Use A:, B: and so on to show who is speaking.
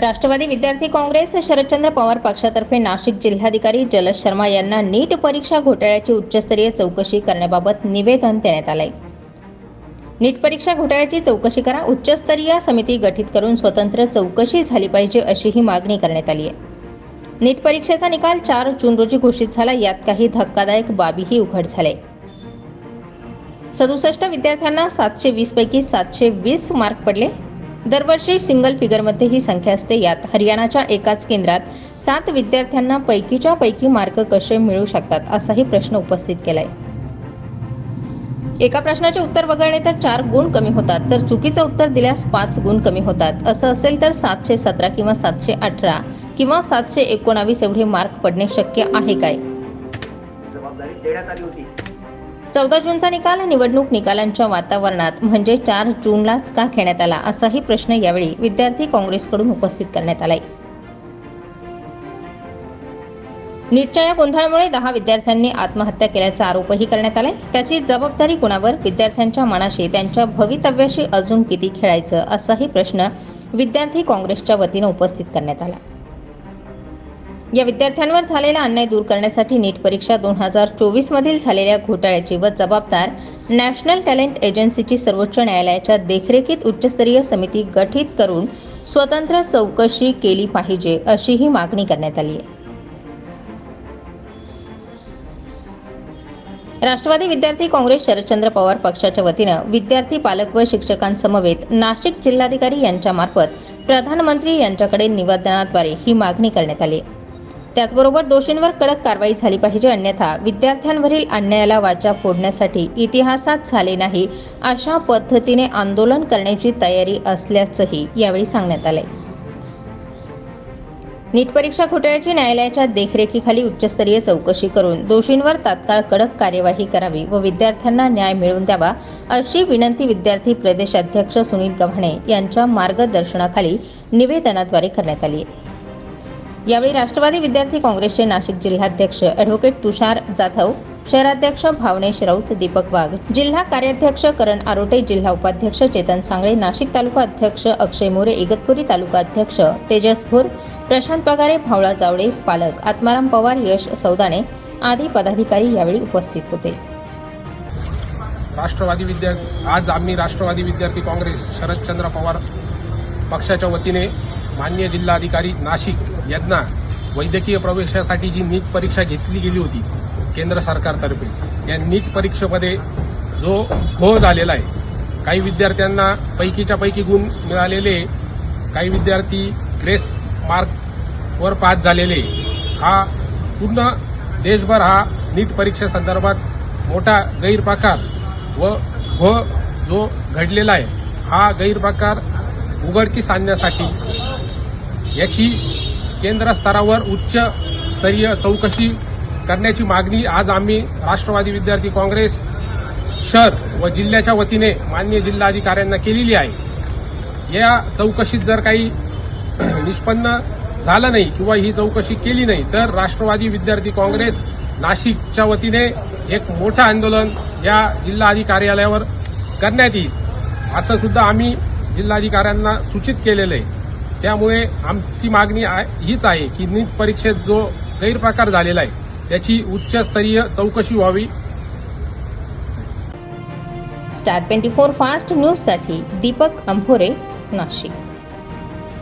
A: राष्ट्रवादी विद्यार्थी काँग्रेस शरदचंद्र पवार पक्षातर्फे नाशिक जिल्हाधिकारी जलद शर्मा यांना नीट परीक्षा घोटाळ्याची उच्चस्तरीय चौकशी करण्याबाबत निवेदन देण्यात आलंय. नीट परीक्षा घोटाळ्याची चौकशी करा उच्चस्तरीय समिती गठीत करून स्वतंत्र चौकशी झाली पाहिजे अशी ही मागणी करण्यात आली आहे नीट परीक्षेचा निकाल चार जून रोजी घोषित झाला यात काही धक्कादायक बाबीही उघड झाले. सदुसष्ट विद्यार्थ्यांना सातशे वीस पैकी सातशे वीस मार्क पडले. दरवर्षी सिंगल फिगरमध्ये ही संख्या असते. यात हरियाणाच्या एकाच केंद्रात सात विद्यार्थ्यांना पैकीच्या पैकी मार्क कसे मिळू शकतात असाही प्रश्न उपस्थित केलाय. एका प्रश्नाचे उत्तर वगळले तर चार गुण कमी होतात तर चुकीचं उत्तर दिल्यास पाच गुण कमी होतात. असं असेल तर सातशे सतरा किंवा सातशे अठरा किंवा सातशे एकोणावीस एवढे मार्क पडणे शक्य आहे काय? चौदा जूनचा निकाल निवडणूक निकालांच्या वातावरणात म्हणजे चार जूनलाच का घेण्यात आला असाही प्रश्न यावेळी विद्यार्थी काँग्रेसकडून उपस्थित करण्यात आलाय. नीटच्या या गोंधळामुळे दहा विद्यार्थ्यांनी आत्महत्या केल्याचा आरोपही करण्यात आलाय. त्याची जबाबदारी कुणावर? विद्यार्थ्यांच्या मनाशी त्यांच्या भवितव्याशी अजून किती खेळायचं? असाही प्रश्न विद्यार्थी काँग्रेसच्या वतीनं उपस्थित करण्यात आला. या विद्यार्थ्यांवर झालेला अन्याय दूर करण्यासाठी नीट परीक्षा दोन हजार चोवीसमधील झालेल्या घोटाळ्याची व जबाबदार नॅशनल टॅलेंट एजन्सीची सर्वोच्च न्यायालयाच्या देखरेखीत उच्चस्तरीय समिती गठीत करून स्वतंत्र चौकशी केली पाहिजे अशी ही मागणी करण्यात आली आहे. राष्ट्रवादी विद्यार्थी काँग्रेस शरदचंद्र पवार पक्षाच्या वतीनं विद्यार्थी पालक व शिक्षकांसमवेत नाशिक जिल्हाधिकारी यांच्यामार्फत प्रधानमंत्री यांच्याकडे निवेदनाद्वारे ही मागणी करण्यात आली त्याचबरोबर दोषींवर कडक कारवाई झाली पाहिजे अन्यथा विद्यार्थ्यांवरील अन्यायाला वाचा फोडण्यासाठी इतिहासात झाले नाही अशा पद्धतीने आंदोलन करण्याची तयारी असल्याचंही यावेळी सांगण्यात आलंय. नीट परीक्षा घोटाळ्याची न्यायालयाच्या देखरेखीखाली उच्चस्तरीय चौकशी करून दोषींवर तात्काळ कडक कार्यवाही करावी व विद्यार्थ्यांना न्याय मिळवून द्यावा अशी विनंती विद्यार्थी प्रदेश अध्यक्ष सुनील गव्हाणे यांच्या मार्गदर्शनाखाली निवेदनाद्वारे करण्यात आली आहे. यावेळी राष्ट्रवादी विद्यार्थी काँग्रेसचे नाशिक जिल्हाध्यक्ष ॲडव्होकेट तुषार जाधव शहराध्यक्ष भावनेश राऊत दीपक वाघ जिल्हा कार्याध्यक्ष करण आरोटे जिल्हा उपाध्यक्ष चेतन सांगळे नाशिक तालुका अध्यक्ष अक्षय मोरे इगतपुरी तालुका अध्यक्ष तेजस भोर प्रशांत पगारे भावळा जावडे पालक आत्माराम पवार यश सौदाणे आदी पदाधिकारी यावेळी उपस्थित होते.
B: राष्ट्रवादी विद्यार्थी आज आम्ही राष्ट्रवादी विद्यार्थी काँग्रेस शरदचंद्र पवार पक्षाच्या वतीने मान्य जिल्हाधिकारी नाशिक यांना वैद्यकीय प्रवेशासाठी जी नीट परीक्षा घेतली गेली होती केंद्र सरकारतर्फे या नीट परीक्षेमध्ये जो घोळ झालेला आहे काही विद्यार्थ्यांना पैकीच्या पैकी गुण मिळालेले काही विद्यार्थी ग्रेस मार्कवर पास झालेले हा पूर्ण देशभर हा नीट परीक्षेसंदर्भात मोठा गैरप्रकार व घोळ जो घडलेला आहे हा गैरप्रकार उघडकीस आणण्यासाठी याची केंद्र स्तरावर उच्च स्तरीय चौकशी करण्याची मागणी आज आम्ही राष्ट्रवादी विद्यार्थी काँग्रेस शहर व जिल्ह्याच्या वतीने मान्य जिल्हाधिकाऱ्यांना केलेली आहे. या चौकशीत जर काही निष्पन्न झालं नाही किंवा ही चौकशी केली नाही तर राष्ट्रवादी विद्यार्थी काँग्रेस नाशिकच्या वतीने एक मोठं आंदोलन या जिल्हाधिकारी कार्यालयावर करण्यात येईल. असं सुद्धा आम्ही जिल्हाधिकाऱ्यांना सूचित केलेलं आहे. त्यामुळे आमची मागणी हीच आहे की नीट परीक्षेत जो गैरप्रकार झालेला आहे त्याची उच्चस्तरीय चौकशी व्हावी.
A: स्टार ट्वेंटी फोर फास्ट न्यूजसाठी दीपक अंभोरे नाशिक.